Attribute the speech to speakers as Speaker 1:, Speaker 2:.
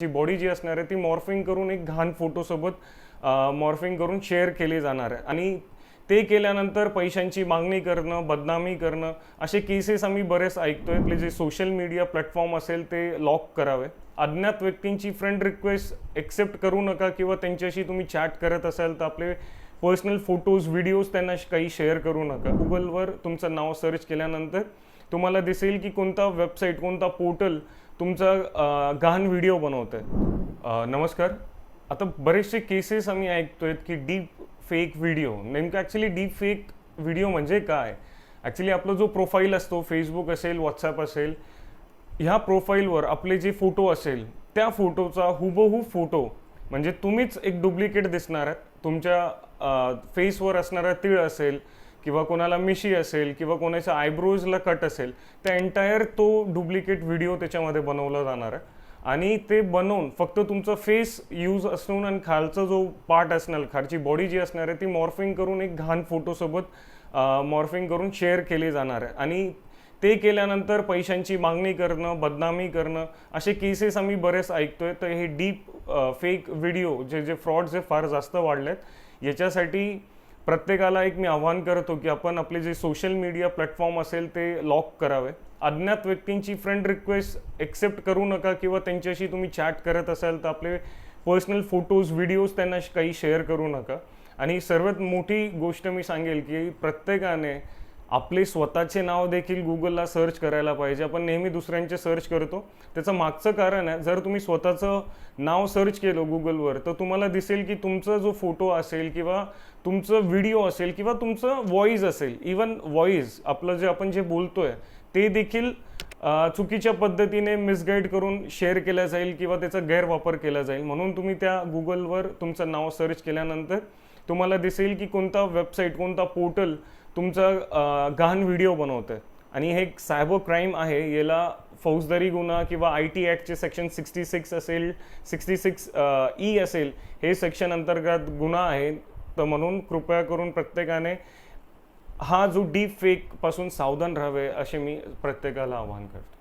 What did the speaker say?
Speaker 1: जी body जी असणार आहे ती मॉर्फिंग करून एक घाण फोटोसोबत मॉर्फिंग करून शेअर केली जाणार आहे. आणि ते केल्यानंतर पैशांची मागणी करणं बदनामी करणं असे केसेस आम्ही बरेच ऐकतोय. आपले जे सोशल मीडिया प्लॅटफॉर्म असेल ते लॉक करावे. अज्ञात व्यक्तींची फ्रेंड रिक्वेस्ट एक्सेप्ट करू नका किंवा त्यांच्याशी तुम्ही चॅट करत असाल तर आपले पर्सनल फोटोज व्हिडिओज त्यांना काही शेअर करू नका. गुगलवर तुमचं नाव सर्च केल्यानंतर तुम्हाला दिसेल की कोणता वेबसाईट कोणता पोर्टल तुमचा अं, गहाण व्हिडिओ बनवत आहे नमस्कार. आता बरेचसे केसेस आम्ही ऐकतोय की डीप फेक व्हिडिओ नेमकं ॲक्च्युली डीप फेक व्हिडिओ म्हणजे काय? ॲक्च्युली आपला जो प्रोफाईल असतो फेसबुक असेल व्हॉट्सॲप असेल ह्या प्रोफाईलवर आपले जे फोटो असेल त्या फोटोचा हुबहू फोटो म्हणजे तुम्हीच एक डुप्लिकेट दिसणार आहात. तुमच्या फेसवर असणारा तीळ असेल किंवा कोणाला मिशी असेल किंवा कोणाच्या आयब्रोजला कट असेल त्या एंटायर तो डुप्लिकेट व्हिडिओ त्याच्यामध्ये बनवला जाणार आहे. आणि ते बनवून फक्त तुमचं फेस यूज असून आणि खालचा जो पार्ट असणार खालची बॉडी जी असणार आहे ती मॉर्फिंग करून एक घाण फोटोसोबत मॉर्फिंग करून शेअर केली जाणार आहे. आणि ते केल्यानंतर पैशांची मागणी करणं बदनामी करणं असे केसेस आम्ही बरेच ऐकतोय. तर हे डीप फेक व्हिडिओ जे जे फ्रॉड्स जे फार जास्त वाढले आहेत याच्यासाठी प्रत्येकाला एक मी आव्हान करतो की आपण आपले जे सोशल मीडिया प्लॅटफॉर्म असेल ते लॉक करावे. अज्ञात व्यक्तींची फ्रेंड रिक्वेस्ट एक्सेप्ट करू नका किंवा त्यांच्याशी तुम्ही चॅट करत असाल तर आपले पर्सनल फोटोज व्हिडिओज त्यांना काही शेअर करू नका. आणि सर्वात मोठी गोष्ट मी सांगेल की प्रत्येकाने आपले स्वतःचे नाव देखील गुगलला सर्च करायला पाहिजे. आपण नेहमी दुसऱ्यांचे सर्च करतो. त्याचं मागचं कारण आहे जर तुम्ही स्वतःचं नाव सर्च केलं गुगलवर तर तुम्हाला दिसेल की तुमचा जो फोटो असेल किंवा तुमचं व्हिडिओ असेल किंवा तुमचं व्हॉइस असेल इवन व्हॉइस आपलं जे आपण जे बोलतो आहे ते देखील चुकीच्या पद्धतीने मिसगाईड करून शेअर केला जाईल किंवा त्याचा गैरवापर केला जाईल. म्हणून तुम्ही त्या गुगलवर तुमचं नाव सर्च केल्यानंतर तुम्हाला दिसेल की कोणता वेबसाईट कोणता पोर्टल तुमचा अ, गहाण व्हिडिओ बनवतं आहे आणि हे एक सायबर क्राईम आहे. याला फौजदारी गुन्हा किंवा आय टी ॲक्टचे सेक्शन सिक्स्टी सिक्स असेल सिक्स्टी सिक्स ई असेल हे सेक्शन अंतर्गत गुन्हा आहे. तर म्हणून कृपया करून प्रत्येकाने हा जो डीप फेकपासून सावधान राहावे असे मी प्रत्येकाला आवाहन करतो.